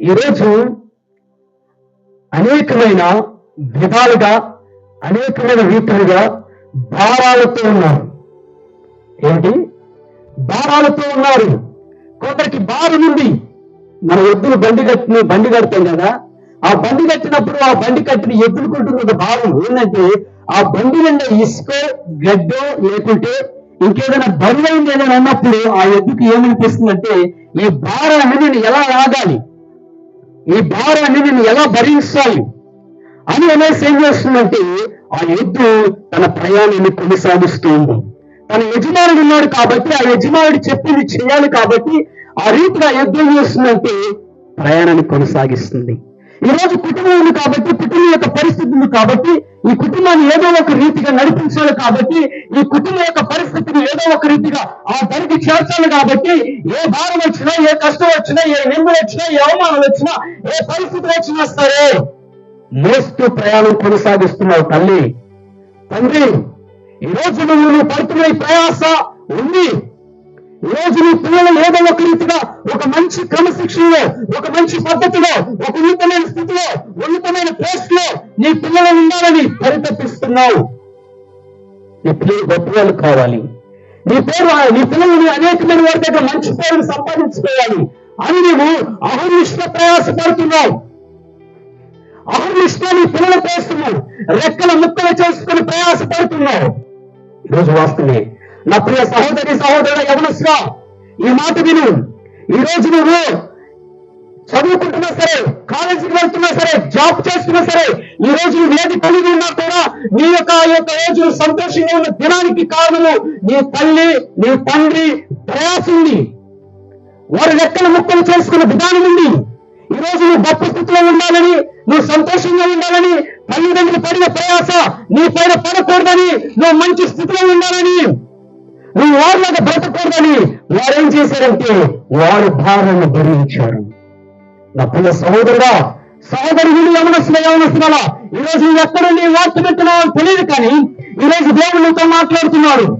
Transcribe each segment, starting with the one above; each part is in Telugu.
ఈరోజు అనేకమైన విధాలుగా అనేకమైన రీతులుగా భారాలతో ఉన్నారు. ఏంటి భారాలతో ఉన్నారు. కొందరికి భారం ఉంది. మన ఎద్దులు బండి కట్టిన బండి కడతాం కదా. ఆ బండి కట్టినప్పుడు ఆ బండి కట్టిన ఎద్దులు కొంటున్న ఒక భారం ఏంటంటే ఆ బండి నిండా ఇసుక గడ్డో లేకుంటే ఇంకేదైనా బరువైంది ఏదైనా ఉన్నప్పుడు ఆ ఎద్దుకి ఏమనిపిస్తుందంటే ఈ భారాన్ని నేను ఎలా ఆగాలి? ఈ భారాన్ని నేను ఎలా భరించాలి? అని అనేసి ఏం చేస్తుందంటే ఆ ఎద్దు తన ప్రయాణాన్ని కొనసాగిస్తూ ఉంది. తన యజమానుడు ఉన్నాడు కాబట్టి ఆ యజమానుడు చెప్పింది చేయాలి కాబట్టి ఆ రీతిగా ఎద్దు చేస్తుందంటే ప్రయాణాన్ని కొనసాగిస్తుంది. ఈ రోజు కుటుంబం ఉంది కాబట్టి కుటుంబం యొక్క పరిస్థితి ఉంది కాబట్టి ఈ కుటుంబాన్ని ఏదో ఒక రీతిగా నడిపించాలి కాబట్టి ఈ కుటుంబం యొక్క పరిస్థితిని ఏదో ఒక రీతిగా ఆ ధరికి చేర్చాలి కాబట్టి ఏ భారం వచ్చినా ఏ కష్టం వచ్చినా ఏ నిందలు వచ్చినా ఏ అవమానాలు వచ్చినా ఏ పరిస్థితులు వచ్చినా సరే మోస్తూ ప్రయాణం కొనసాగిస్తున్నావు తల్లి. తండ్రి ఈ రోజు నువ్వు నువ్వు పడుతున్న ప్రయాస ఉంది. రోజు నీ పిల్లలు ఏదో ఒక రీతిగా ఒక మంచి క్రమశిక్షణలో ఒక మంచి పద్ధతిలో ఒక ఉన్నతమైన స్థితిలో ఉన్నతమైన పోస్ట్లో నీ పిల్లలు ఉండాలని పరితపిస్తున్నావు. నీ పిల్లలు గొప్పవాళ్ళు కావాలి. నీ పేరు నీ పిల్లలు అనేకమైన వారి దగ్గర మంచి పేరును సంపాదించుకోవాలి. అని నువ్వు అహర్నిష్ట ప్రయాసపడుతున్నావు. అహర్నిష్ట నీ పిల్లల కోసము రెక్కల ముక్కలు చేసుకుని ప్రయాసపడుతున్నావు. ఈరోజు వాస్తవే నా ప్రియ సహోదరి సహోదరుడు యవనస్గా ఈ మాట విను. ఈ రోజు నువ్వు చదువుకుంటున్నా సరే కాలేజీకి వెళ్తున్నా సరే జాబ్ చేస్తున్నా సరే ఈ రోజు ఏది కలిగి ఉన్నా కూడా నీ యొక్క ఆ యొక్క రోజు సంతోషంగా ఉన్న దినానికి కారణము నీ తల్లి నీ తండ్రి ప్రయాసం ఉంది. వారి రెక్కల ముక్కలు చేసుకున్న విధానం ఉంది. ఈ రోజు నువ్వు గొప్ప స్థితిలో ఉండాలని నువ్వు సంతోషంగా ఉండాలని తల్లిదండ్రులు పడిన ప్రయాస నీ పైన పడకూడదని నువ్వు మంచి స్థితిలో ఉండాలని నువ్వు వాళ్ళగా బ్రతకూడదని వారేం చేశారంటే వారు భారాన్ని భరించారు. నా పిల్ల సహోదరుడా సహోదరుడు వీళ్ళు యమనస్తుల ఈ రోజు నువ్వు ఎక్కడ నీ వార్త పెట్టున్నావు తెలియదు కానీ ఈ రోజు దేవుడు నీతో మాట్లాడుతున్నాడు.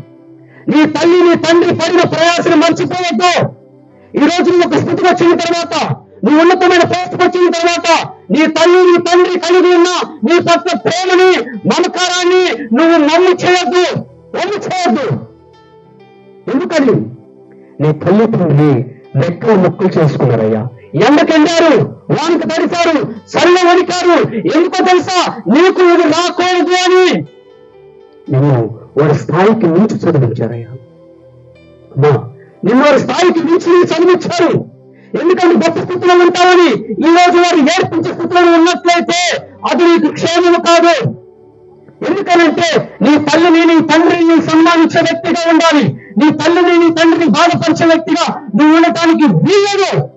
నీ తల్లి నీ తండ్రి పడిన ప్రయాసం మర్చిపోవద్దు. ఈ రోజు నువ్వు ఒక స్థితికి వచ్చిన తర్వాత నువ్వు ఉన్నతమైన పోస్టుకు వచ్చిన తర్వాత నీ తల్లి నీ తండ్రి కలిగి ఉన్న నీ పట్ల ప్రేమని మమకారాన్ని నువ్వు నమ్ము చేయొద్దు. నమ్ము చేయొద్దు. ఎందుకని? నీ తల్లి తండ్రి రెక్కల చేసుకున్నారయ్యా. ఎండకెళ్ళారు వానికి తడిశారు సరిగా వణికారు. ఎందుకో తెలుసా? నీకు ఇది రాకూడదు అని. నువ్వు వారి స్థాయికి మించి చదివించారయ్యా. అమ్మా నిన్ను వారి స్థాయికి మించి చదివించారు. ఎందుకంటే గొప్ప స్థితిలో ఉంటామని ఈ రోజు వారు ఏర్పించే స్థితిలో ఉన్నట్లయితే అది నీకు క్షేమము కాదు. ఎందుకనంటే నీ తల్లిని నీ తండ్రిని సన్మానించే వ్యక్తిగా ఉండాలి. నీ తల్లిని నీ తండ్రిని బాధపరిచే వ్యక్తిగా నువ్వు ఉండటానికి వీలదు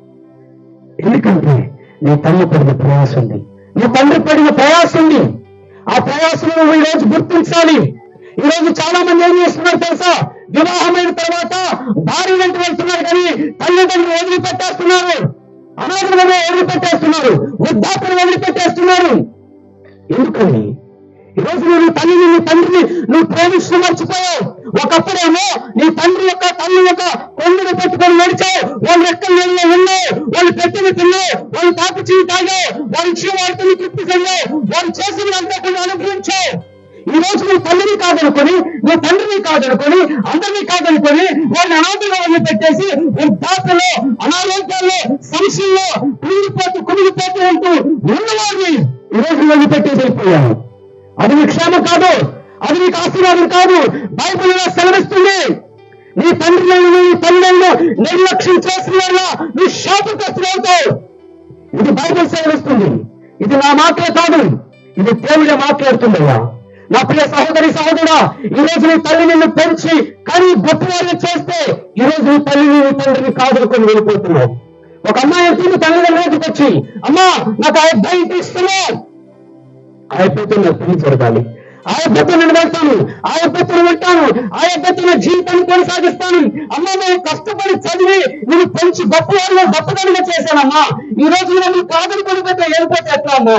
ఎందుకంటే నీ తల్లి పడిన ప్రయాసం ఉంది. నీ తండ్రి పడిన ప్రయాసం ఉంది. ఆ ప్రయాసం నువ్వు ఈ రోజు గుర్తించాలి. ఈ రోజు చాలా మంది ఏం చేస్తున్నారు తెలుసా? వివాహమైన తర్వాత భార్య వెంట వెళ్తున్నారు కానీ తల్లిదండ్రులు వదిలిపెట్టేస్తున్నారు. అనాథులను వదిలిపెట్టేస్తున్నారు. వృద్ధాపులు వదిలిపెట్టేస్తున్నారు. ఎందుకని? ఈరోజు నువ్వు నీ తల్లిని నీ తండ్రిని నువ్వు ప్రేమిస్తూ మర్చిపోయావు. ఒకప్పుడేమో నీ తండ్రి యొక్క తల్లి యొక్క కొండను పెట్టుకొని నడిచావు వాళ్ళు రెక్కల నీళ్ళలో ఉన్నావు వాళ్ళు పెట్టిన తిన్నావు వాళ్ళు తాపు చేయి తాగావు వాళ్ళు ఇచ్చిన వాటిని తృప్తి చెందావు వాళ్ళు చేసినంతా కూడా అనుభవించావు ఈ రోజు నువ్వు తల్లిని కాదనుకొని నువ్వు తండ్రిని కాదనుకొని అందరినీ కాదనుకొని వాళ్ళని అనాథంగా వదిలి పెట్టేసి వృద్ధాప్యలో అనారోగ్యాల్లో సమస్యల్లో కుమిగిపోతూ కుమిగిపోతూ ఉంటూ ఉన్నవాడిని ఈ రోజు వదిలిపెట్టేసి వెళ్ళిపోయాను అది నీ క్షేమం కాదు. అది నీకు ఆశీర్వాదం కాదు. బైబుల్ సెలవిస్తుంది. నీ తండ్రులను నీ తల్లులను నిర్లక్ష్యం చేసిన వల్ల నీ శాపగ్రస్తులవుతావు ఇది బైబుల్ సెలవిస్తుంది. ఇది నా మాటలే కాదు. ఇది దేవుడే మాట్లాడుతుందయ్యా నా ప్రియ సహోదరి సహోదరుడా ఈ రోజు నీ తల్లి నిన్ను పెంచి కానీ గొప్పవారిని చేస్తే ఈ రోజు నీ తల్లిని నీ తండ్రిని కాదుకొని వెళ్ళిపోతున్నావు. ఒక అమ్మాయి వెళ్తుంది తల్లిదండ్రులకు వచ్చి అమ్మా నాకు ఆ అబ్బాయి ఇష్టమే. ఆ నా పని జరగాలి. ఆ అబ్బాయితో నేను వెళ్తాను ఆ అబ్బాయితో వెళ్తాను ఆ నా జీవితాన్ని కొనసాగిస్తాను. అమ్మా నువ్వు కష్టపడి చదివి నువ్వు పెంచి గొప్పవారిగా గొప్పదానిగా చేశానమ్మా. ఈ రోజు నువ్వు కాదని కొనిపెట్టే వెళ్ళిపోతే ఎట్లా అమ్మా?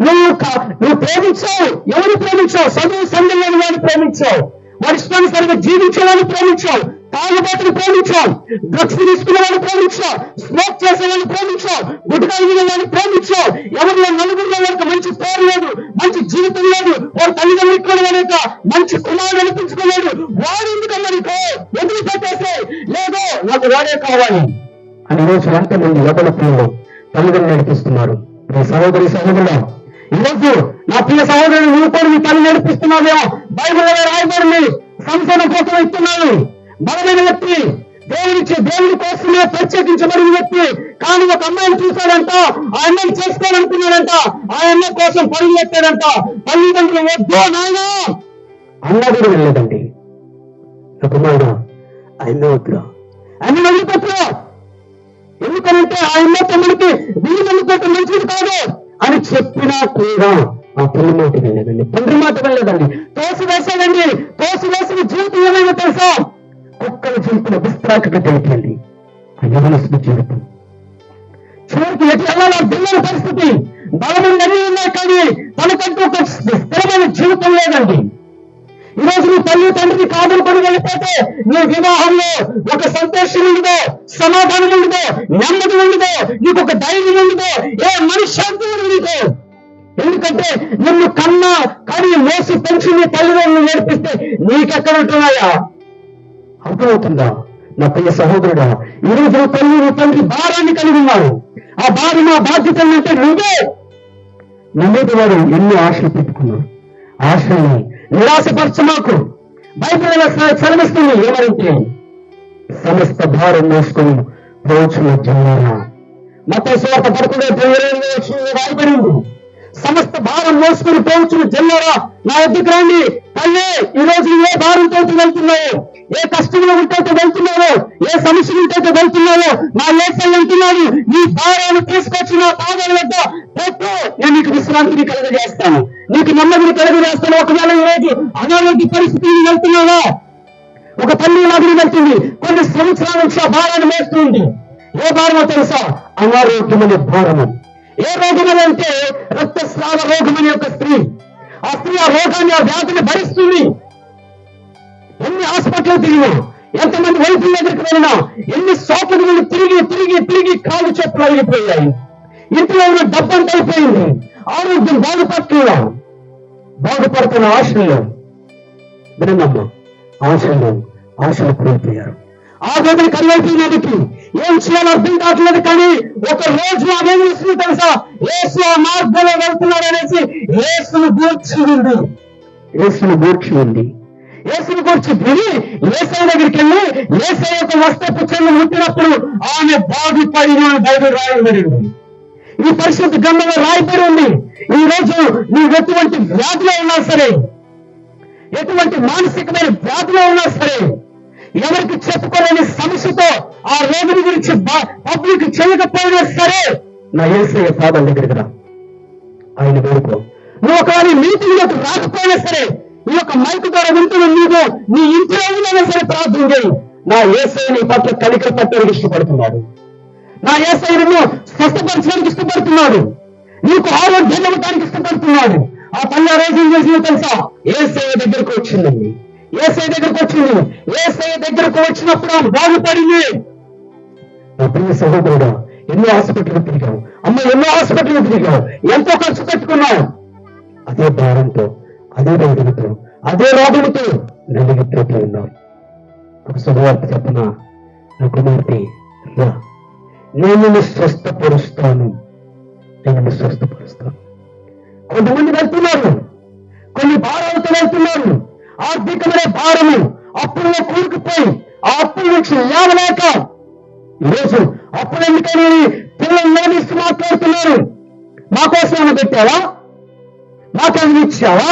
నువ్వు నువ్వు ప్రేమించావు. ఎవరు ప్రేమించావు? చదువు సంధి లేని వాడిని ప్రేమించావు. వాడి ఇష్టానుసారిగా జీవించేవాడిని ప్రేమించావు. తాగుబోతుని ప్రేమించాం డ్రగ్స్ తీసుకున్న వాళ్ళు ప్రేమించాం స్మోక్ చేసే వాళ్ళు ప్రేమించాం గుట్కా తినే వాళ్ళని ప్రేమించాం ఎవరిలో నలుగురిలో వాళ్ళకి మంచి పేరు లేదు మంచి జీవితం లేదు వారి తల్లిదండ్రులు కూడా లేక మంచి కుమారుడు అనిపించుకోలేదు. వాడు ఎందుకన్నా ఎందుకు పెట్టేస్తే? లేదో నాకు వాడే కావాలి. అని రోజు ఎంతమంది ఎవరి పిల్లలు తల్లిదండ్రులు నడిపిస్తున్నారు. మీ సహోదరి సహోదరుడు ఈరోజు నా పిల్ల సహోదరుడు నువ్వు కూడా నీ తల్లి నడిపిస్తున్నావేమో బైబిల్ రాయబడి సంసారం కోసం ఇస్తున్నాను బలమైన వ్యక్తి. దేవుడిచ్చే దేవుడి కోసమే ప్రత్యేకించబడిన వ్యక్తి. కానీ ఒక అమ్మాయిని చూశాడంట ఆ అమ్మాయిని చేసుకోవాలనుకున్నాడంట ఆ అమ్మాయి కోసం పరుగు పెట్టాడంట తల్లిదండ్రులు వద్దు నాయన. అన్న కూడా వెళ్ళదండి నా కుమారుడు ఆ అమ్మాయి వద్దురా అమ్మ వెళ్ళిపోతున్నా ఆ అమ్మ తమ్ముడికి వీళ్ళు వెళ్ళిపోతే మంచిది కాదు అని చెప్పినా కూడా ఆ తల్లి మాట వెళ్ళదండి తండ్రి మాట వెళ్ళదండి తోసి వేసాడండి తోసి వేసిన జీవితం ఏమైనా తెలుసా? చేసిన జీవితంలో దయచేయండి తెలిపింది ఆ యవనస్తుడి చివరికి ఎటు వెళ్ళాలో అర్థం పరిస్థితి. బలమైన అన్ని ఉన్నాయి కానీ తనకంటూ ఒక స్థిరమైన జీవితం లేదండి. ఈ రోజు నీ తల్లి తండ్రిని కాదని పడి వెళ్ళిపోతే నీ వివాహంలో ఒక సంతోషం ఉండదో సమాధానం ఉండదో నెమ్మది ఉండదో నీకు ఒక ధైర్యం ఉండదో ఏ మనశ్శాంతి ఉండదు ఎందుకంటే నిన్ను కన్నా కానీ మోసి పెంచి నీ తల్లిదండ్రులు నేర్పిస్తే నీకెక్కడ ఉంటున్నాయా? అర్థమవుతుందా? నా ప్రియ సహోదరుడా ఈ రోజు తల్లి నీ తండ్రి భారాన్ని కలిగి ఉన్నాడు. ఆ భార్య నా బాధ్యత అంటే నువ్వే. నమ్మేది వాడు ఎన్ని ఆశలు పెట్టుకున్నాడు ఆశల్ని నిరాశపరచమాకు. బైబిల్ ఇలా సె- సమస్త భారం మోసుకొని పోచున్న జనారా మత స్వాత పడుకునే రాయబడింది. సమస్త భారం మోసుకొని పోవచ్చును జల్లారా నా ఎద్దుకు రండి. తల్లి ఈ రోజు ఏ భారంతో వెళ్తున్నావు ఏ కష్టంలో ఉంటే వెళ్తున్నావో ఏ సమస్యలు ఉంటే వెళ్తున్నావో నా ఏసై అంటున్నాడు నీ భారాన్ని తీసుకొచ్చి నా పాదాల వద్ద పెట్టు. నేను నీకు విశ్రాంతిని కలుగజేస్తాను. నీకు నెమ్మదిని కలుగజేస్తాను. ఒకవేళ ఈ రోజు అనారోగ్య పరిస్థితిని వెళ్తున్నావా? ఒక తల్లి లాగా వెళ్తుంది. కొన్ని సంవత్సరాల నుంచి ఆ భారాన్ని వేస్తుంది ఏ భారమో తెలుసా? అనారోగ్యమనే భారము. ఏ రోగమని అంటే రక్తస్రావ రోగమని యొక్క ఒక స్త్రీ. ఆ స్త్రీ ఆ రోగాన్ని ఆ వ్యాధిని భరిస్తుంది. ఎన్ని హాస్పిటల్ తిరిగినా ఎంతమంది వైద్యుల దగ్గరికి వెళ్ళినా ఎన్ని సోపులు వెళ్ళి తిరిగి తిరిగి తిరిగి కాలు చెప్పులు అయిపోయాయి ఇంట్లో ఉన్న డబ్బంతా అయిపోయింది. ఆరోగ్యం బాగుపడుతున్నా బాగుపడుతున్న ఆశల్లో వినమ్మా ఆశలు ఆశలు కోల్పోయారు. ఆ వేదన కరువైపోయినదికి ఏం చేయాలో అర్థం కావట్లేదు కానీ ఒక రోజు అదేం చేస్తుంది తెలుసా? ఏసు ఆ మార్గంలో వెళ్తున్నాడు అనేసి ఏసును గూర్చి ఉంది ఏసును గూర్చి ఉంది ఏసును గూర్చి విని ఏసై దగ్గరికి వెళ్ళి ఏసై యొక్క వస్త్రపు చెల్లు ముట్టినప్పుడు ఆమె బాగుపడిన బైబిల్ రాయబడింది ఈ పరిశుద్ధ గంధంలో రాయబడి ఉంది. ఈ రోజు నీవు ఎటువంటి వ్యాధిలో ఉన్నా సరే ఎటువంటి మానసికమైన వ్యాధిలో ఉన్నా సరే ఎవరికి చెప్పుకోలేని సమస్యతో ఆ రోగిని గురించి పబ్లిక్ చేయకపోయినా సరే నా ఏసయ్య పాదాల దగ్గరికి రా. ఆయన వేడుకో నువ్వు ఒకవేళ మీటింగ్లోకి రాకపోయినా సరే ఈ యొక్క మైక్ ద్వారా వింటున్న నీవు నీ ఇంట్లో ఉన్నా సరే ప్రార్థన చేయి. నా ఏసఐ నీ పట్ల కనికర పట్టడానికి ఇష్టపడుతున్నాడు. నా ఏసైను స్వస్థపరచడానికి ఇష్టపడుతున్నాడు. నీకు ఆరోగ్యం ఇవ్వడానికి ఇష్టపడుతున్నాడు. ఆ తల్లి ఆ రోజు ఏం చేసిందో తెలుసా? ఏసఐ దగ్గరకు వచ్చిందండి. ఏసఐ దగ్గరకు వచ్చింది. ఏసఐ దగ్గరకు వచ్చినప్పుడు ఆమె బాగుపడింది నా ప్రియ సహోదరుడు ఎన్నో హాస్పిటల్ తిరిగావు. అమ్మ ఎన్నో హాస్పిటల్ తిరిగావు. ఎంతో ఖర్చు పెట్టుకున్నావు. అదే భారంతో అదే వేదనతో అదే రోగులతో నలిగిపోతూ ఉన్నావు. ఒక శుభవార్త చెప్పనా? నా కుమార్తె రా. నేను స్వస్థపరుస్తాను. నేను స్వస్థపరుస్తాను. కొంతమంది వెళ్తున్నారు. కొన్ని భారాలతో వెళ్తున్నారు. ఆర్థికమైన భారము అప్పుల్లో కూరుకుపోయి ఆ అప్పుల నుంచి లేవలేక ఈరోజు అప్పులు ఎందుకని? పిల్లలు లేనిస్తూ మాట్లాడుతున్నారు. మా కోసం ఏమైనా పెట్టావా? మాకేమైనా ఇచ్చావా?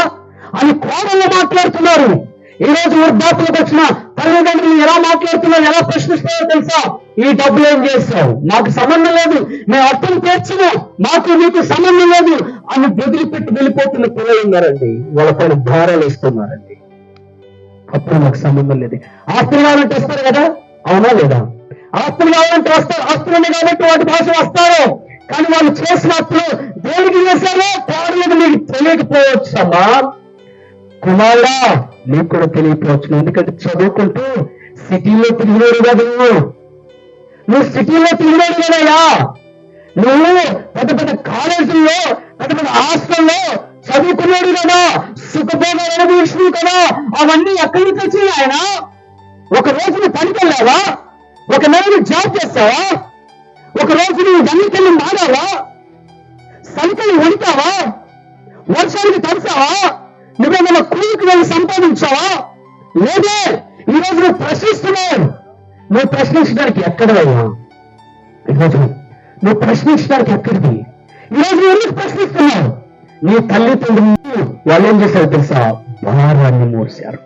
అని కోడల్లో మాట్లాడుతున్నారు. ఈ రోజు వృద్ధాపులకు వచ్చిన తల్లిదండ్రులు ఎలా మాట్లాడుతున్నారు ఎలా ప్రశ్నిస్తున్నారో తెలుసా? ఈ డబ్బులు ఏం చేస్తావు? మాకు సంబంధం లేదు. మేము అర్థం తీర్చము మాకు మీకు సంబంధం లేదు. అని బెదిరిపెట్టి వెళ్ళిపోతున్న పిల్లలు ఉన్నారండి. వాళ్ళపైన భారాలు ఇస్తున్నారండి అప్పుడు నాకు సంబంధం లేదు. ఆస్తులు కావాలంటే వస్తారు కదా? అవునా లేదా? ఆస్తులు కావాలంటే వస్తారు. ఆస్తులు కాబట్టి వాటి భాష వస్తారు. కానీ వాళ్ళు చేసిన అప్పులు దేనికి చేశారో కారణం మీకు తెలియకపోవచ్చు అమ్మా కుమారుడా నీకు కూడా తెలియకపోవచ్చు. ఎందుకంటే చదువుకుంటూ సిటీలో తిరిగినాడు కదా నువ్వు. నువ్వు సిటీలో తిరిగినాడు కదయ్యా నువ్వు పెద్ద పెద్ద కాలేజీల్లో పెద్ద పెద్ద హాస్టల్లో చదువుకున్నాడు కదా సుఖభోగాలు అనుభవించినావు కదా అవన్నీ ఎక్కడి నుంచి వచ్చినాయి ఆయన? ఒక రోజు నువ్వు పనికి వెళ్ళావా? ఒక నెల నువ్వు జాబ్ చేస్తావా? ఒక రోజు నువ్వు గన్నికెళ్ళి మాడావా సలికలు వణికావా వర్షానికి తడిసావా నువ్వేమైనా కూలికి వెళ్ళి సంపాదించావా? లేదే ఈ రోజు నువ్వు ప్రశ్నిస్తున్నావు. నువ్వు ప్రశ్నించడానికి ఎక్కడవయ్యా? ఈరోజు నువ్వు ప్రశ్నించడానికి ఎక్కడిది? ఈరోజు నువ్వు ఎందుకు ప్రశ్నిస్తున్నావు? నీ తల్లిదండ్రులు వాళ్ళు ఏం చేశారు తెలుసా? భారాన్ని మోసారు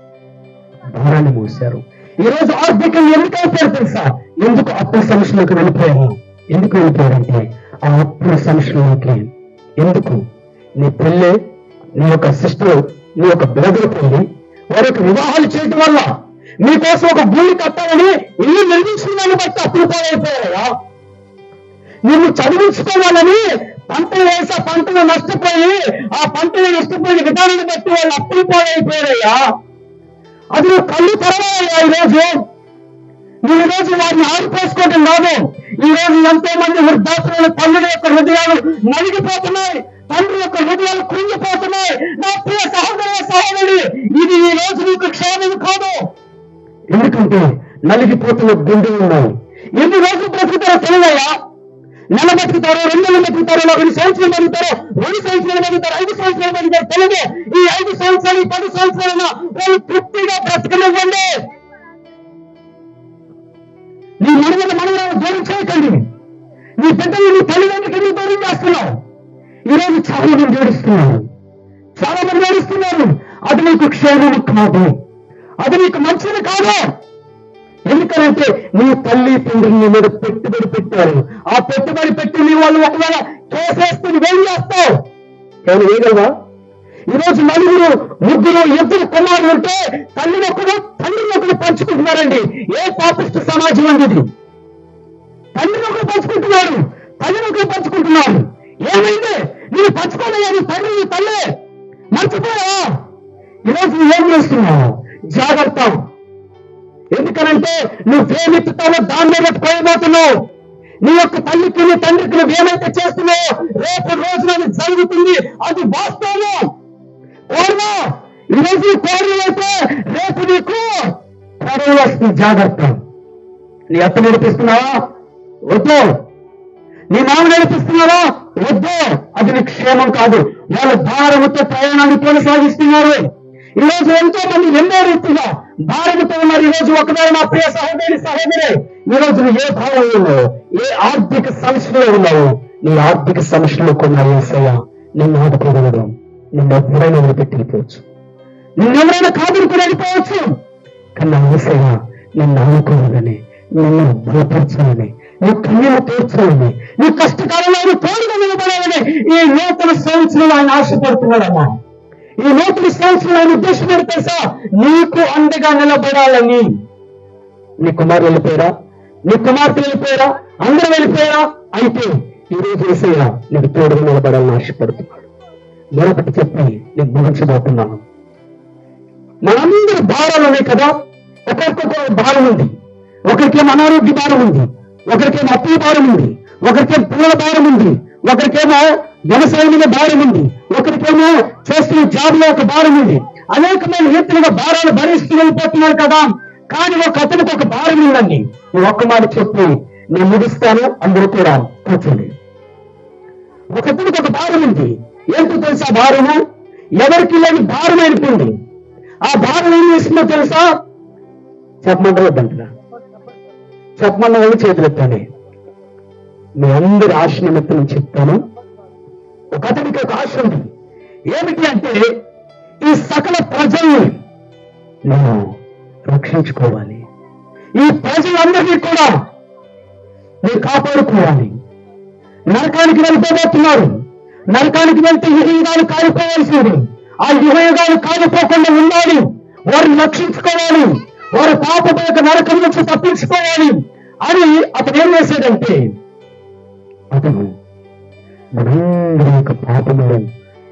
భారాన్ని మోసారు ఈ రోజు ఆర్థికంగా ఎందుకు అయిపోయారు తెలుసా? ఎందుకు అప్పుల సమస్యలోకి వెళ్ళిపోయారు ఎందుకు వెళ్ళిపోయారంటే ఆ అప్పుల సమస్యలోకి ఎందుకు? నీ పెళ్ళి నీ యొక్క సిస్టర్ నీ యొక్క బ్రదర్ పెళ్ళి వారి యొక్క వివాహాలు చేయటం వల్ల మీకోసం ఒక భూమి కట్టాలని ఇల్లు నిర్మించుకున్నాను బట్టి అప్పులు పాలైపోయారా నిన్ను చదివించుకోవాలని పంటలు వేసా పంటలు నష్టపోయి ఆ పంటలు నష్టపోయిన విధానాన్ని బట్టి వాళ్ళు అప్పులు పాలైపోయారయ్యా. అది నువ్వు కళ్ళు తెరవాలయ్యా ఈరోజు. నువ్వు ఈరోజు రోజు వారిని ఆరిపోసుకోవటం కాదు. ఈ రోజు ఎంతో మంది వృద్ధాశ్రమ తల్లుల యొక్క హృదయాలు నలిగిపోతున్నాయి తండ్రి యొక్క హృదయాలు కృంగిపోతున్నాయి. నా ప్రియ సహోదర సహోదరి ఇది ఈ రోజు నీకు క్షేమం కాదు. ఎందుకంటే నలిగిపోతున్న గుండె ఉన్నాయి. ఎన్ని రోజులు బ్రతుకుతారో తెలియదయ్యా. నెల బతుకుతారో రెండు నెలలు బతుకుతారో రెండు సంవత్సరాలు బతుకుతారో రెండు సంవత్సరాలు బతుకుతారో ఐదు సంవత్సరాలు బతుకుతారో తెలియదు ఈ ఐదు సంవత్సరాలు పది సంవత్సరాలు వాళ్ళు తృప్తిగా బ్రతకనివ్వండి. నీ మనుగడ మనవరాలు దూరం చేయకండి. నీ పెద్దలు నీ తల్లిదండ్రులకి దూరం చేస్తున్నావు ఈరోజు చాలా మంది ఏడుస్తున్నారు. చాలా మంది ఏడుస్తున్నారు. అది నీకు క్షేమం కాదు. అది నీకు మంచిది కాదు. ఎందుకంటే నీ తల్లి తండ్రి నీ మీద పెట్టుబడి పెట్టారు. ఆ పెట్టుబడి పెట్టి నీ వాళ్ళు ఒకవేళ కేసేస్తే నువ్వేం చేస్తావు? కానీ వేయగలవా? ఈరోజు నలుగురు ముగ్గురు ఇద్దరు కుమారులు ఉంటే తల్లిని ఒకరు తండ్రిని ఒకరు పంచుకుంటున్నారండి. ఏ పాపిష్ట సమాజం అండి ఇది? తండ్రిని ఒకరు పంచుకుంటున్నారు. తల్లిని ఒకరు పంచుకుంటున్నారు. ఏమైంది? నేను పంచుకోలేయా నీ తండ్రి నీ తల్లి? మర్చిపోయా ఈరోజు నువ్వు ఏం చేస్తున్నావు? జాగ్రత్త. ఎందుకనంటే నువ్వు ప్రేమిస్తావో దాని మీద నీ యొక్క తల్లికి నీ తండ్రికి నువ్వు ఏమైతే చేస్తున్నావో రేపు రోజున అది జరుగుతుంది. అది వాస్తవం కోరుమా ఈరోజు కోరు అయితే రేపు నీకు కోరలు వస్తుంది జాగ్రత్త. నీ అత్త నడిపిస్తున్నావా? వద్దు. నీ మామ నడిపిస్తున్నావా? వద్దు. అది నీ క్షేమం కాదు. వాళ్ళు భారముతో ప్రయాణాన్ని కొనసాగిస్తున్నారు. ఈరోజు ఎంతో మంది ఎన్నో రీతిగా భారముతో ఉన్నారు ఈ రోజు ఒకవేళ నా ప్రియ సహోదరి సహోదరే ఈ రోజు నువ్వు ఏ భావంలో ఉన్నావు ఏ ఆర్థిక సమస్యలో ఉన్నావు నీ ఆర్థిక సమస్యలో కొన్న ఏసయ్య. నిన్ను ఆదుకోగలడు నిన్ను ఎవరైనా వదిలిపెట్టి వెళ్ళిపోవచ్చు. నిన్నెవరైనా కాదురుకుని వెళ్ళిపోవచ్చు. కన్నా ఏసయ్య నిన్ను ఆనుకోవాలని నిన్ను బలపరచాలని నీ కన్యను తీర్చాలని నీ కష్టకాలంలో తోడుగా నిలబడాలని ఈ నూతన సంవత్సరం ఆయన ఆశపడుతున్నాడమ్మా. ఈ నూతన సంవత్సరం ఉద్దేశం తెలుసా నీకు అండగా నిలబడాలని. నీ కుమారులు వెళ్ళిపోయారా? నీ కుమార్తె వెళ్ళిపోయారా? అందరూ వెళ్ళిపోయారా? అయితే ఈ రోజు వేసేయా నీకు తోడుగా నిలబడాలని ఆశపడుతున్నాడు. మరొకటి చెప్పి నీకు ముగించబోతున్నాను. మనందరి భారాలు ఉన్నాయి కదా? ఒక్కొక్క భారం ఉంది. ఒకరికేం అనారోగ్య భారం ఉంది? ఒకరికేం అప్పుల భారం ఉంది? ఒకరికేం పూల భారం ఉంది? ఒకరికేమో వ్యవసాయం మీద భారం ఉంది. ఒకరికేమో చేస్తున్న జాబ్లో ఒక భారం ఉంది. అనేకమైన రీతిలుగా భారాలు భరిస్తూ వెళ్ళిపోతున్నారు కదా. కానీ ఒక అతనికి ఒక భారం ఉందండి. నేను ఒక్క మాట చెప్పి నేను ముగిస్తాను. అందరూ కూడా కూర్చోండి. ఒక అతనికి ఒక భారం ఉంది. ఏంటో తెలుసా భారము? ఎవరికి లేని భారం అయిపోయింది. ఆ భారం ఏం చేసిందో తెలుసా? చెప్పమంటారు? వద్దంటారా చెప్పమన్న వాళ్ళు చేతులు ఎత్తండి మీ అందరి ఆశ నిమిత్తం చెప్తాను. ఒక అతనికి ఒక ఆశ ఉంది. ఏమిటి అంటే ఈ సకల ప్రజల్ని నేను రక్షించుకోవాలి. ఈ ప్రజలందరినీ కూడా నేను కాపాడుకోవాలి. నరకానికి వెళ్ళిపోబోతున్నారు. నరకానికి వెళ్తే యుగయుగాలు కాలిపోవాల్సింది ఆ యుగయుగాలు కాలిపోకుండా ఉండాలి. వారిని రక్షించుకోవాలి. వారి పాప యొక్క నరకం నుంచి తప్పించుకోవాలి అని అతను ఏం చేశాడంటే అతను మనందరి యొక్క పాపములను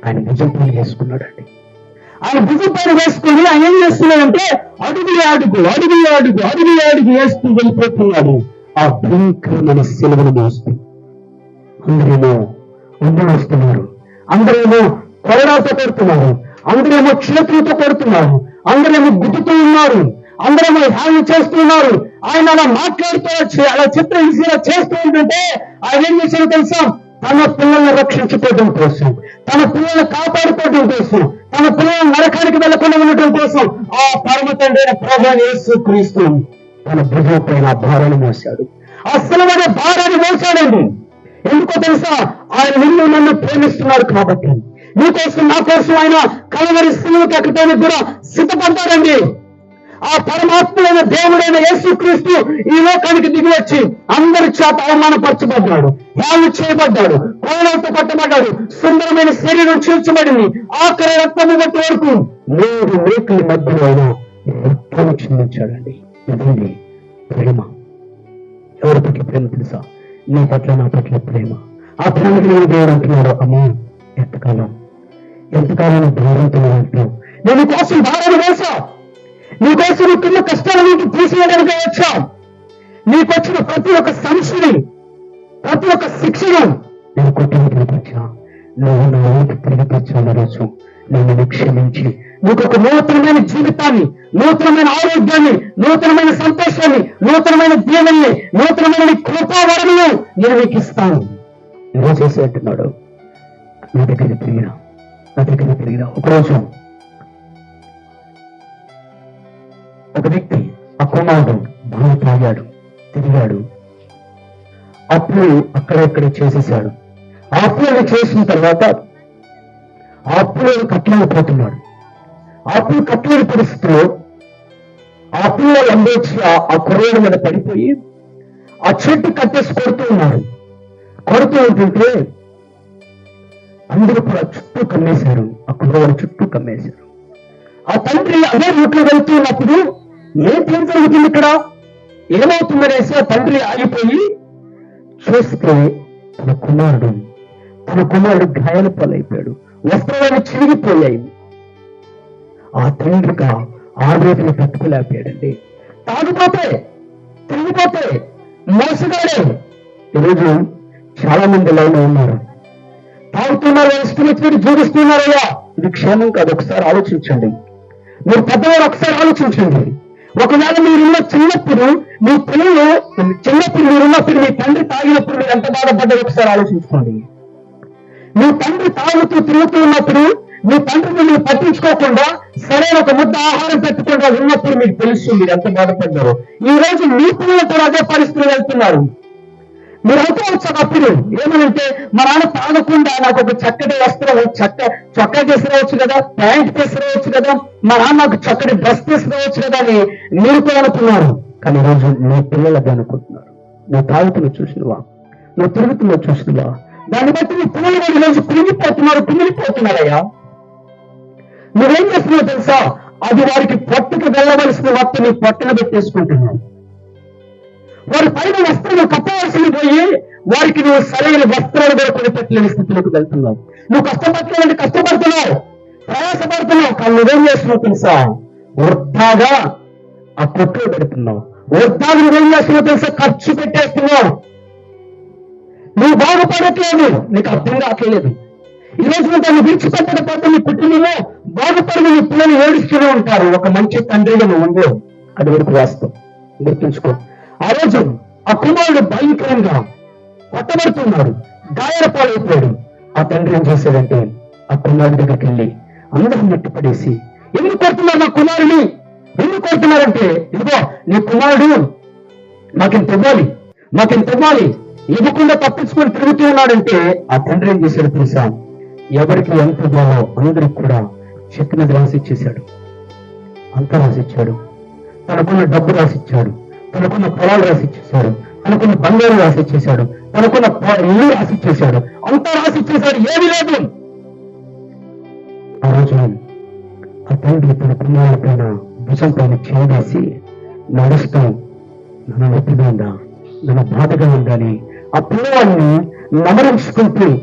ఆయన నిజంపై చేసుకున్నాడండి ఆయన భుజం పని వేసుకుని ఆయన ఏం చేస్తున్నాడంటే అడుగు అడుగు అడుగు అడుగు అడుగు అడుగు వేస్తూ వెళ్ళిపోతున్నాడు. ఆ భయంకరమైన సెలవును మోస్తూ అందరేమో అందరూ వస్తున్నారు. అందరేమో కొరడాతో కొడుతున్నారు. అందరేమో చేతులతో కొడుతున్నారు. అందరేమో గుద్దుతూ ఉన్నారు. అందరేమో హ్యాంగ్ చేస్తున్నారు. ఆయన అలా మాట్లాడుతూ వచ్చి అలా చిత్రహింస చేస్తూ ఉంటుంటే ఆయన ఏం చేశారో తెలుసా? తన పిల్లల్ని రక్షించుకోవడం కోసం తన పిల్లల్ని కాపాడుకోవడం కోసం తన పిల్లల్ని నరకానికి వెళ్ళకుండా ఉండటం కోసం ఆ పరమ తండ్రి అయిన యేసు క్రీస్తు తన భుజం పైన భారాన్ని మోసాడు అసలు అనే భారాన్ని మోసాడండి ఎందుకో తెలుసా? ఆయన నిన్ను నన్ను ప్రేమిస్తున్నాడు కాబట్టి. నీకోసం నా కోసం ఆయన కలవరి సినిమాకి ఎక్కడానికి కూడా సిద్ధపడ్డాడండి ఆ పరమాత్ముడైన దేవుడైన యేసుక్రీస్తు ఈ లోకానికి దిగి వచ్చి అందరి చేత అవమానపరచబడ్డాడు వాళ్ళు చేయబడ్డాడు కోణంతో పట్టబడ్డాడు సుందరమైన శరీరం చీల్చబడింది. ఆఖరి రక్తము బట్టి వరకు మూడు మేకల మధ్యలో ఆయన రక్తాన్ని క్షమించాడండి ఇదండి ప్రేమ. ఎవరి పట్ల ప్రేమ తెలుసా? నీ పట్ల నా పట్ల ప్రేమ. ఆ ప్రేమకి నేను దేవుడు అంటున్నాడు అమ్మా ఎంతకాలం? ఎంతకాలం భారంతో ఉంటున్నావు నేను కోసం భారాన్ని వేసా. నీ కోసం నీకున్న కష్టాలన్నింటి తీసివేయడానికి వచ్చా నీకొచ్చిన ప్రతి ఒక్క సమస్యని ప్రతి ఒక్క శిక్షను నేను కొట్టడానికి వచ్చా నువ్వు నా ఇంటి తిరిగి తెచ్చాను రోజు నేను క్షమించి. నీకు ఒక నూతనమైన జీవితాన్ని నూతనమైన ఆరోగ్యాన్ని నూతనమైన సంతోషాన్ని నూతనమైన దీవెల్ని నూతనమైన కృపావరణను నేను నీకు ఇస్తాను. ఈరోజు చేసి అంటున్నాడు నా దగ్గర తిరిగిరా నా దగ్గర తిరిగిరా. ఒకరోజు ఒక వ్యక్తి ఆ కుమారుడు బాగా తాగాడు తిరిగాడు. అప్పులు అక్కడెక్కడ చేసేసాడు ఆ అప్పులను చేసిన తర్వాత ఆ అప్పులను కట్టలేకపోతున్నాడు. ఆ అప్పులు కట్టలేని పరిస్థితిలో ఆ అప్పుల్లో లంబొచ్చి ఆ- ఆ కుర్రోడు మీద పడిపోయి ఆ చెట్టు కట్టేసి కొడుతూ ఉన్నారు. కొడుతూ ఉంటుంటే అందరూ కూడా చుట్టూ కమ్మేశారు. ఆ కుర్రోడు చుట్టూ కమ్మేశారు. ఆ తండ్రి అదే రూట్లో వెళ్తూ ఏం జరుగుతుంది ఇక్కడ. ఏమవుతుందనేసి ఆ తండ్రి ఆగిపోయి చూస్తే తన కుమారుడు తన కుమారుడు గాయాల పాలైపోయాడు. వస్త్రాలు చిరిగిపోయాయి. ఆ తండ్రిగా ఆవేదన తట్టుకోలేకపోయాడండి తాగిపోతే తిరిగిపోతే మోసగాడే. ఈరోజు చాలా మంది లైన్లో ఉన్నారు. తాగుతున్నారు ఇష్టం వచ్చినట్టు జీవిస్తున్నారయ్యా ఇది క్షేమం కాదు ఒకసారి ఆలోచించండి. మీరు పెద్దవారు ఒకసారి ఆలోచించండి. ఒకవేళ మీరున్న చిన్నప్పుడు మీ పిల్లలు చిన్నప్పుడు మీరున్నప్పుడు మీ తండ్రి తాగినప్పుడు మీరు ఎంత బాధపడ్డారు ఒకసారి ఆలోచించుకోండి. మీ తండ్రి తాగుతూ తిరుగుతూ ఉన్నప్పుడు మీ తండ్రిని మీరు పట్టించుకోకుండా సరైన ఒక ముద్ద ఆహారం పెట్టకుండా ఉన్నప్పుడు మీకు తెలుసు మీరు ఎంత బాధపడ్డారో. ఈ రోజు మీ పిల్లలు కూడా అదే పరిస్థితులు వెళ్తున్నారు. మీరు అనుకోవచ్చు అప్పుడు ఏమనంటే మా నాన్న తాగకుండా నాకు ఒక చక్కటి వస్త్రం చక్క చొక్కా తీసుకురావచ్చు కదా ప్యాంట్ తీసుకురావచ్చు కదా మా నాన్న నాకు చక్కటి డ్రెస్ తీసుకురావచ్చు కదా అని మీరు కూడా అనుకున్నారు. కానీ ఈరోజు నీ పిల్లలు అది అనుకుంటున్నారు. నువ్వు తాగుతున్న చూసినవా? నువ్వు తిరుగుతున్న చూసినవా? దాన్ని బట్టి నీ పిల్లలు కూడా ఈరోజు కుమిలిపోతున్నారు కుమిలిపోతున్నారయ్యా నువ్వేం చేస్తున్నావు తెలుసా? అది వారికి పొట్టుకు వెళ్ళవలసిన మొత్తం నీ పొట్టను పెట్టేసుకుంటున్నావు వారి పైన వస్త్రం కప్పవలసింది పోయి వారికి నువ్వు సరైన వస్త్రాలు కూడా కొనిపెట్టలేని స్థితిలోకి వెళ్తున్నావు. నువ్వు కష్టపడుతున్నావు కష్టపడుతున్నావు. ప్రయాసపడుతున్నావు. కానీ నువ్వేం చేస్తున్నావు తెలుసా? వృద్ధాగా ఆ కొట్టులో పెడుతున్నావు. వృద్ధాగా నువ్వేం చేస్తున్నావు తెలుసా? ఖర్చు పెట్టేస్తున్నావు. నువ్వు బాగుపడట్లేదు. నీకు అర్థం కావట్లేదు. ఈ రోజు నువ్వు దాన్ని పాటు నీ కుటుంబంలో బాగుపడిన నీ పిల్లలు ఏడుస్తూనే ఉంటారు. ఒక మంచి తండ్రిగా నువ్వు ఉండేవు అది వరకు వాస్తవం గుర్తుంచుకో. ఆ రోజు ఆ కుమారుడు భయంకరంగా కొట్టబడుతున్నాడు గాయాల పాలైపోయాడు ఆ తండ్రి ఏం చేశాడంటే ఆ కుమారుడి దగ్గరికి వెళ్ళి అందరం నెట్టి పడేసి ఎందుకు కొడుతున్నారు నా కుమారుని? ఎందుకు కొడుతున్నారంటే ఇదిగో నీ కుమారుడు మాకింత ఇవ్వాలి మాకింత ఇవ్వాలి ఇవ్వకుండా తప్పించుకొని తిరుగుతూ ఉన్నాడంటే ఆ తండ్రి ఏం చేశాడు తెలుసా? ఎవరికి ఎంత ఇవ్వాలో అందరికి కూడా చెక్ మీద రాసి అంతా రాసిచ్చాడు తనకున్న డబ్బు రాసిచ్చాడు తనకున్న పొలాలు రాసిచ్చేశాడు. తనకున్న బంగారు రాసిచ్చేశాడు. తనకున్న పొ- ఇల్లు రాసిచ్చేశాడు. అంతా రాసిచ్చేశాడు. ఏమి లేదు. ఆ రోజు ఆ తండ్రి తన కుమారుడి పైన భుజం పైన చేసి నడుస్తూ నన్ను నొప్పిగా ఉందా? నన్ను బాధగా ఉందని ఆ పిల్లవాడిని నమరించుకుంటూ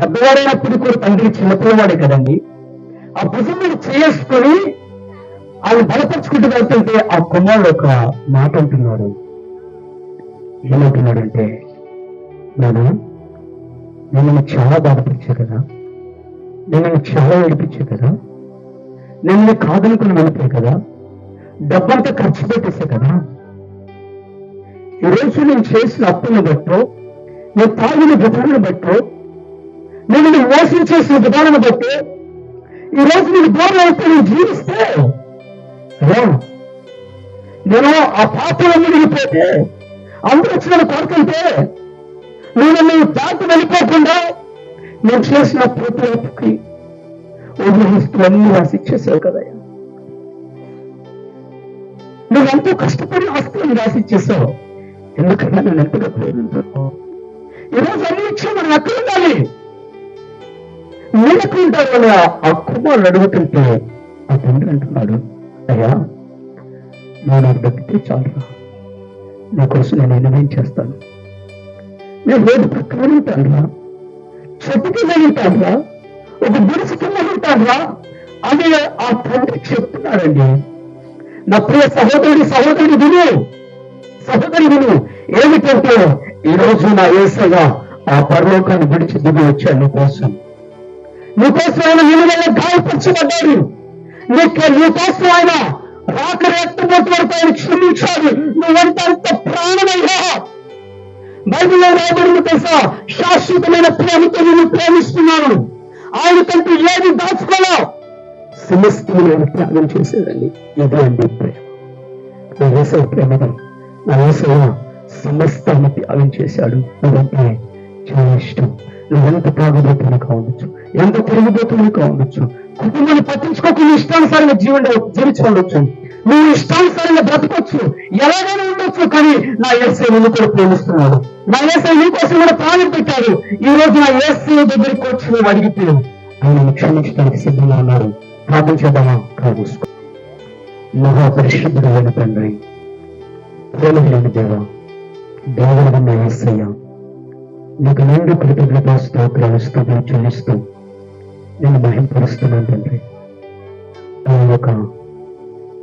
పెద్దవాడైనప్పుడు కూడా తండ్రి చిన్న పిల్లవాడే కదండి. ఆ భుజం మీద చేసుకొని ఆయన బలపరుచుకుంటూ వెళ్తుంటే ఆ కుమారుడు ఒక మాట అంటున్నాడు. ఏమంటున్నాడంటే నానా నేను చాలా బాధపరిచా కదా? నేను చాలా ఏడిపించా కదా? నేను కాదనుకున్న కాదనుకుని కదా? డబ్బంతా ఖర్చు పెట్టేసా కదా? ఈరోజు నేను చేసిన అప్పులను బట్టో నేను తాగిన విధానం బట్టో నేను మోసం చేసిన విధానం బట్టి ఈ రోజు నేను దూరం అయితే నేను జీవిస్తే నేను. ఆ పాపలో మునిగిపోతే అందరూ వచ్చి నన్ను కోరుకుంటే నేను నువ్వు దాటి వెళ్ళిపోకుండా నేను చేసిన ప్రతి ఒక్కకి వస్తువులన్నీ రాసి ఇచ్చేసావు కదయ్యా నువ్వెంతో కష్టపడి ఆస్తులను రాసి ఇచ్చేసావు ఎందుకన్నా నేను ఎంతగా ప్రేమించాను ఈరోజు అన్ని ఇచ్చి మనం ఎక్కడ ఉండాలి? నేను ఎక్కడ నేనెక్కడుంటాను ఆ కుమారుడు అడుగుతుంటే ఆ తండ్రి అంటున్నాడు అయ్యా నువ్వు నాకు దక్కితే చాలురా. నీ కోసం నేను ఏమేం చేస్తాను? నేను రోడ్డు పక్కన ఉంటానురా. చెట్టు కింద ఉంటానురా. ఒక గుడిసి కింద ఉంటానురా. అని ఆ తండ్రి చెప్తున్నాడండి. నా ప్రియ సహోదరుడి సహోదరుడు విను. సహోదరి విను. ఏమిటంటే ఈరోజు నా ఏసగా ఆ పరలోకాన్ని విడిచి దిగి వచ్చాడు నీ కోసం. నీకోసం ఆయన నిలువెల్ల గాయపరచబడ్డాడు. నీకు నీకోసం ఆయన రాక రక్తపోటు వరకు ఆయన క్షమించాడు నువ్వంటే అంత ప్రాణమయ్యా. బైబిల్లో రాయబడింది తెలుసా? శాశ్వతమైన ప్రేమతో నేను ప్రేమిస్తున్నాను. ఆయన కంటే ఏది దాచుకోలో సమస్తమైన త్యాగం చేసేదండి. ఇదే అండి ప్రేమ. నా వేసవ ప్రేమగా నా వేసవ సమస్తాన్ని త్యాగం చేశాడు. నువ్వంటే చాలా ఇష్టం. నువ్వెంత తాగుబోతున్నా కావచ్చు ఎంత తిరుగుబోతున్నా కావచ్చు కుటుంబాన్ని పట్టించుకోకుండా ఇష్టానుసారంగా జీవన జీవించి ఉండొచ్చు నువ్వు ఇష్టానుసారంగా బ్రతకొచ్చు ఎలాగైనా ఉండొచ్చు కానీ నా ఏసై నిన్ను కూడా ప్రేమిస్తున్నాడు. నా ఏసై నీ కోసం కూడా ప్రాణం పెట్టాడు. ఈ రోజు నా ఏసై దగ్గరికి వచ్చి నువ్వు అడిగితే ఆయన క్షమించడానికి సిద్ధంగా ఉన్నారు. ప్రార్థించేద్దామా కాదు మహా పరిశుద్ధుడైన తండ్రి ప్రేమలేని దేవ దేవుడన్న ఏసయ్య నీకు నిండు కృతజ్ఞత స్తోత్రాలు స్తోత్రం చెల్లిస్తూ నేను మహింపరుస్తున్నాను తండ్రి. ఆ యొక్క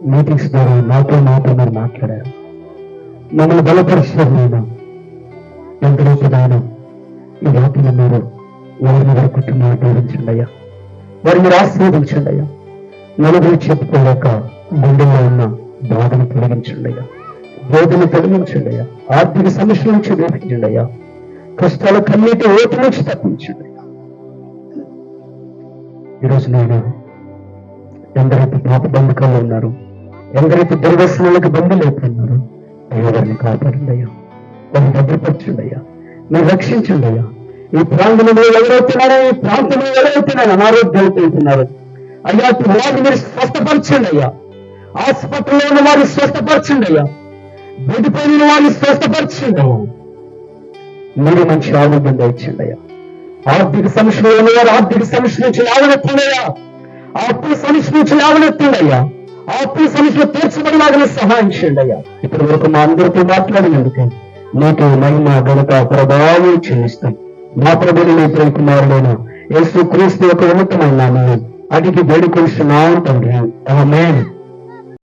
మీటింగ్స్ ద్వారా నాతో నాతో మీరు మాట్లాడారు. మమ్మల్ని బలపరుస్తారు నేను ఎంత రూపదానం ఈ వాటిని మీరు వారిని వారి కుటుంబాన్ని దీవించండి అయ్యా. వారిని మీరు ఆశీర్వదించండి అయ్యా. నలుగురు చెప్పుకోలేక గుండెల్లో ఉన్న బాధను తొలగించండి అయ్యా. వేదన తొలగించండి అయ్యా. ఆర్థిక సమస్యల నుంచి విడిపించండి అయ్యా. కష్టాల కన్నీటి ఓటు నుంచి తప్పించండి ఈరోజు నేను ఎందరైతే పాప బంధకాలు ఉన్నారు ఎందరైతే దుర్వ్యసనాలకు బంధులు అయిపోయినారు అయ్యా వారిని కాపాడండి అయ్యా. వారిని భద్రపరచండి అయ్యా. మీరు రక్షించండి అయ్యా. ఈ ప్రాంతంలో ఎవరైతున్నారో ఈ ప్రాంతంలో ఎవరైతున్నారో అనారోగ్యాలతో ఉంటున్నారు అయ్యా వారిని మీరు స్వస్థపరచండి అయ్యా. ఆసుపత్రిలో ఉన్న వారిని స్వస్థపరచండి అయ్యా. బెడ్పైన వారిని స్వస్థపరచండి మీరు మంచి ఆరోగ్యం దయచండి అయ్యా. ఆర్థిక సమస్యలు ఉన్నవారు ఆర్థిక సమస్య నుంచి లేవనెత్తండి అప్పుల సమస్య నుంచి లేవనెత్తండి అప్పుల సమస్యలు తీర్చబడిలాగానే సహాయం చేయండి అయ్యా ఇప్పటి వరకు మా అందరితో మాట్లాడినందుకు నీకు మహిమ ఘనత ప్రభావం చెల్లిస్తాం. మా ప్రభుని నీ ప్రియ కుమారుడైన యేసు క్రీస్తు యొక్క ఉన్నతమైన నామాన్ని అడిగి వేడుకొలుస్తున్నాం తండ్రి. ఆమె